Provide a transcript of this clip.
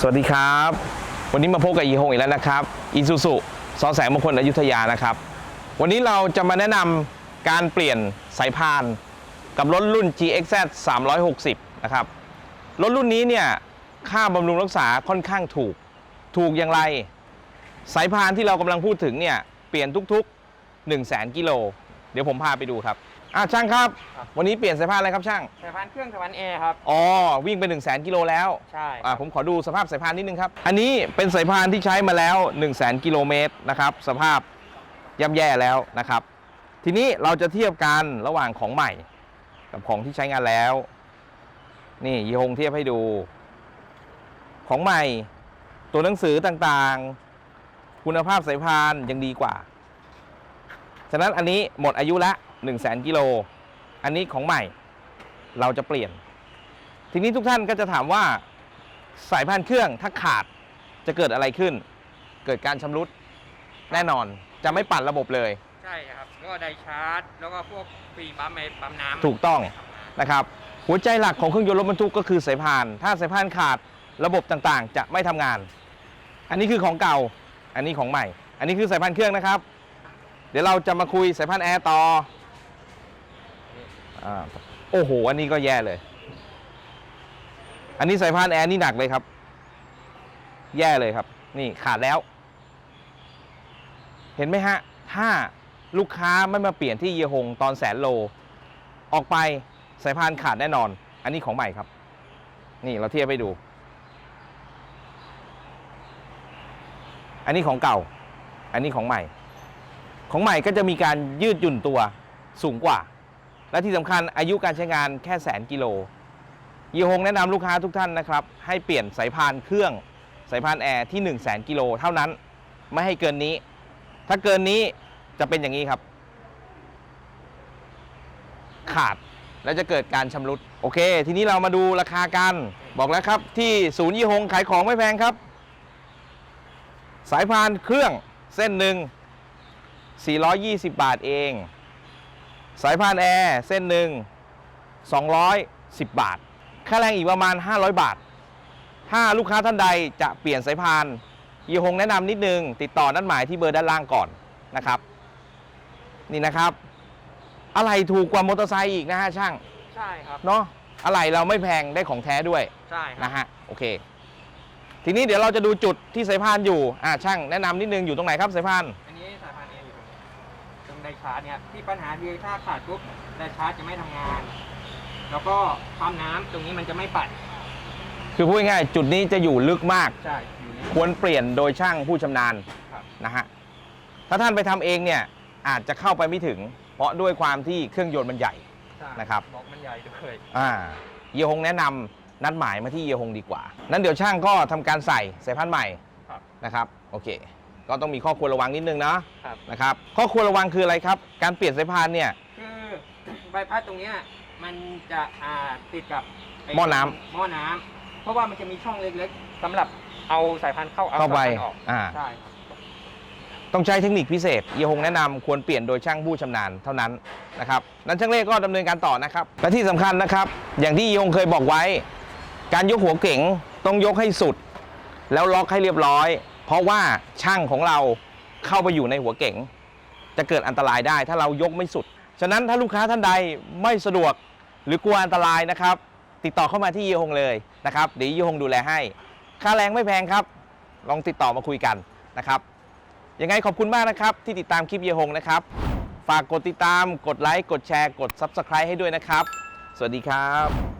สวัสดีครับ วันนี้มาพบกับอีฮงอีกแล้วนะครับอีซูซุซอแสงมงคลอยุธยานะครับ วันนี้เราจะมาแนะนำการเปลี่ยนสายพาน กับรถรุ่น GXZ 360 นะครับ รถรุ่นนี้เนี่ยค่าบำรุงรักษาค่อนข้างถูก ถูกอย่างไร สายพานที่เรากำลังพูดถึงเนี่ยเปลี่ยนทุกๆ 1 0 0 0 0แกิโล เดี๋ยวผมพาไปดูครับ อะช่างครับ ครับ วันนี้เปลี่ยนสายพานอะไรครับช่าง สายพานเครื่องสายพานแอร์ครับ อ๋อ วิ่งไป 1 0 0 0 0 0กิโลแล้วใช่ อ่าผมขอดูสภาพสายพานนิดนึงครับ อันนี้เป็นสายพานที่ใช้มาแล้ว 1 0 0 0 0 0กิโลเมตรนะครับ สภาพย่ำแย่แล้วนะครับ ทีนี้เราจะเทียบกันระหว่างของใหม่ กับของที่ใช้งานแล้ว นี่ยีฮงเทียบให้ดู ของใหม่ ตัวหนังสือต่างๆ คุณภาพสายพานยังดีกว่า ฉะนั้นอันนี้หมดอายุละ 1 0 0 0 0 0กิโล อันนี้ของใหม่เราจะเปลี่ยน ทีนี้ทุกท่านก็จะถามว่าสายพานเครื่องถ้าขาดจะเกิดอะไรขึ้น เกิดการชำรุดแน่นอนจะไม่ปั่นระบบเลย ใช่ครับแล้วก็ไดชาร์จ แล้วก็พวกฟรีปั๊มไอ้ปั๊มน้ำถูกต้องนะครับ หัวใจหลักของเครื่องยนต์รถบรรทุกก็คือสายพาน ถ้าสายพานขาดระบบต่างๆ จะไม่ทำงาน อันนี้คือของเก่า อันนี้ของใหม่ อันนี้คือสายพานเครื่องนะครับ เดี๋ยวเราจะมาคุยสายพานแอร์ต่อ อาโอ้โห อันนี้ก็แย่เลย อันนี้สายพานแอร์นี่หนักเลยครับ แย่เลยครับ นี่ขาดแล้ว เห็นไหมฮะ ถ้าลูกค้าไม่มาเปลี่ยนที่เยฮงตอนแสนโล ออกไปสายพานขาดแน่นอน อันนี้ของใหม่ครับ นี่เราเทียบให้ดู อันนี้ของเก่า อันนี้ของใหม่ ของใหม่ก็จะมีการยืดหยุ่นตัวสูงกว่า และที่สำคัญอายุการใช้งานแค่แสนกิโลยีฮงแนะนำลูกค้าทุกท่านนะครับ ให้เปลี่ยนสายพานเครื่องสายพานแอร์ที่1 0 0 0 0แสนกิโลเท่านั้นไม่ให้เกินนี้ ถ้าเกินนี้จะเป็นอย่างนี้ครับ ขาดแล้วจะเกิดการชำรุด โอเค ทีนี้เรามาดูราคากัน บอกแล้วครับ ที่ศูนย์ยี่หงขายของไม่แพงครับ สายพานเครื่องเส้นหนึ่ง420 บาทเอง สายพานแอร์เส้นหนึ่ง210 บาท ค่าแรงอีกประมาณ 500 บาท ถ้าลูกค้าท่านใดจะเปลี่ยนสายพานยี่หงแนะนำนิดนึง ติดต่อนัดหมายที่เบอร์ด้านล่างก่อนนะครับ นี่นะครับ อะไรถูกกว่ามอเตอร์ไซค์อีกนะฮะช่าง ใช่ครับ เนาะอะไรเราไม่แพงได้ของแท้ด้วยใช่ครับนะฮะโอเค ทีนี้เดี๋ยวเราจะดูจุดที่สายพานอยู่อ่าช่างแนะนำนิดนึงอยู่ตรงไหนครับสายพาน อันนี้สายพานแอร์อยู่ ตรงนี้ตรงไดชาร์จเนี่ยที่ปัญหาคือถ้าขาดปุ๊บไดชาร์จจะไม่ทำงาน แล้วก็ปั๊มน้ำตรงนี้มันจะไม่ปัดคือพูดง่ายๆจุดนี้จะอยู่ลึกมาก ใช่อยู่นี่ ควรเปลี่ยนโดยช่างผู้ชำนาญครับ นะฮะ ถ้าท่านไปทำเองเนี่ยอาจจะเข้าไปไม่ถึง เพราะด้วยความที่เครื่องยนต์มันใหญ่ ใช่นะครับบล็อกมันใหญ่ด้วยอ่าเยฮงแนะนำนัดหมายมาที่เยฮงดีกว่า นั้นเดี๋ยวช่างก็ทำการใส่สายพานใหม่ครับ นะครับ โอเค ก็ต้องมีข้อควรระวังนิดนึงนะครับ นะครับข้อควรระวังคืออะไรครับ การเปลี่ยนสายพานเนี่ย คือใบพัดตรงเนี้ยมันจะอ่าติดกับไหม้อน้ำ หม้อน้ำเพราะว่ามันจะมีช่องเล็กๆสำหรับเอาสายพันธุ์เข้าเอาเข้าไปสายพันธุ์ออกอ่าใช่ครับต้องใช้เทคนิคพิเศษเยฮงแนะนำควรเปลี่ยนโดยช่างผู้ชำนาญเท่านั้นนะครับนั้นช่างเล่ก็ดำเนินการต่อนะครับและที่สำคัญนะครับ อย่างที่เยฮงเคยบอกไว้ การยกหัวเก๋งต้องยกให้สุด แล้วล็อกให้เรียบร้อย เพราะว่าช่างของเราเข้าไปอยู่ในหัวเก๋ง จะเกิดอันตรายได้ถ้าเรายกไม่สุด ฉะนั้นถ้าลูกค้าท่านใดไม่สะดวกหรือกลัวอันตรายนะครับ ติดต่อเข้ามาที่เยฮงเลยนะครับเดี๋ยวเยฮงดูแลให้ ค่าแรงไม่แพงครับ ลองติดต่อมาคุยกันนะครับยังไงขอบคุณมากนะครับ ที่ติดตามคลิปเยฮงนะครับ ฝากกดติดตามกดไลค์กดแชร์กด Subscribe ให้ด้วยนะครับ สวัสดีครับ